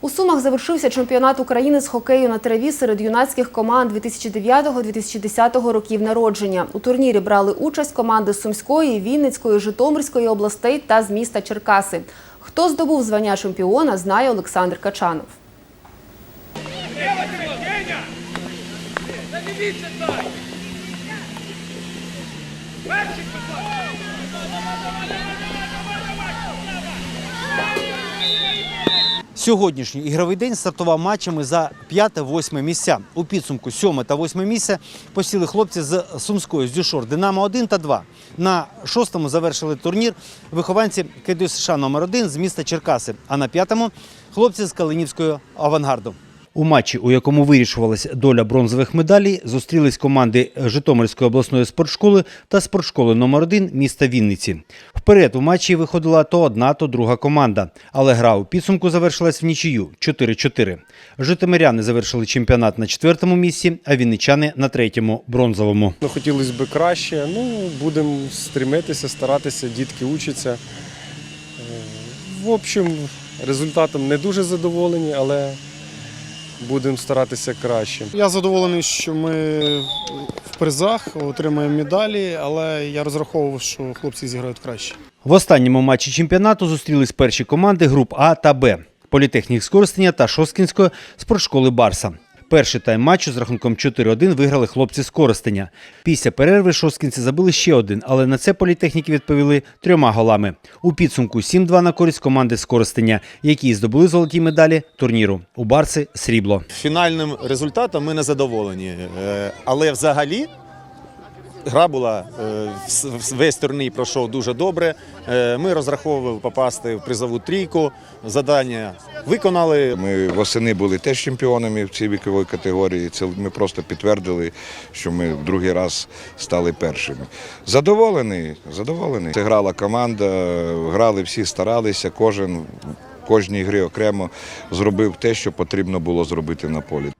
У Сумах завершився чемпіонат України з хокею на траві серед юнацьких команд 2009-2010 років народження. У турнірі брали участь команди Сумської, Вінницької, Житомирської областей та з міста Черкаси. Хто здобув звання чемпіона, знає Олександр Качанов. Сьогоднішній ігровий день стартував матчами за 5-8 місця. У підсумку 7 та 8 місця посіли хлопці з Сумської, з Дюшор, Динамо 1 та 2. На шостому завершили турнір вихованці КДЮ США номер 1 з міста Черкаси, а на п'ятому хлопці з Калинівського авангарду. У матчі, у якому вирішувалась доля бронзових медалей, зустрілись команди Житомирської обласної спортшколи та спортшколи номер 1 міста Вінниці. Вперед у матчі виходила то одна, то друга команда, але гра у підсумку завершилась в нічию 4-4. Житомиряни завершили чемпіонат на четвертому місці, а вінничани на третьому бронзовому. Ну, хотілося б краще. Ну, будемо стремитися, старатися, дітки учаться. Е, В общем, результатом не дуже задоволені, але будемо старатися краще. Я задоволений, що ми в призах отримаємо медалі, але я розраховував, що хлопці зіграють краще. В останньому матчі чемпіонату зустрілись перші команди груп А та Б Політехнік з та Шосткінської спортшколи Барса. Перший тайм матчу з рахунком 4-1 виграли хлопці з Коростеня. Після перерви шосткінці забили ще один, але на це політехніки відповіли трьома голами. У підсумку 7-2 на користь команди з Коростеня, які здобули золоті медалі турніру. У Барси срібло. Фінальним результатом ми не задоволені. Е, Але взагалі гра була е, весь турнір пройшов дуже добре. Е, Ми розраховували попасти в призову трійку. Задання виконали. Ми восени були теж чемпіонами в цій віковій категорії. Це ми просто підтвердили, що ми в другий раз стали першими. Задоволений, задоволений. Це грала команда, грали всі, старалися, кожен. в Кожній грі окремо зробив те, що потрібно було зробити на полі.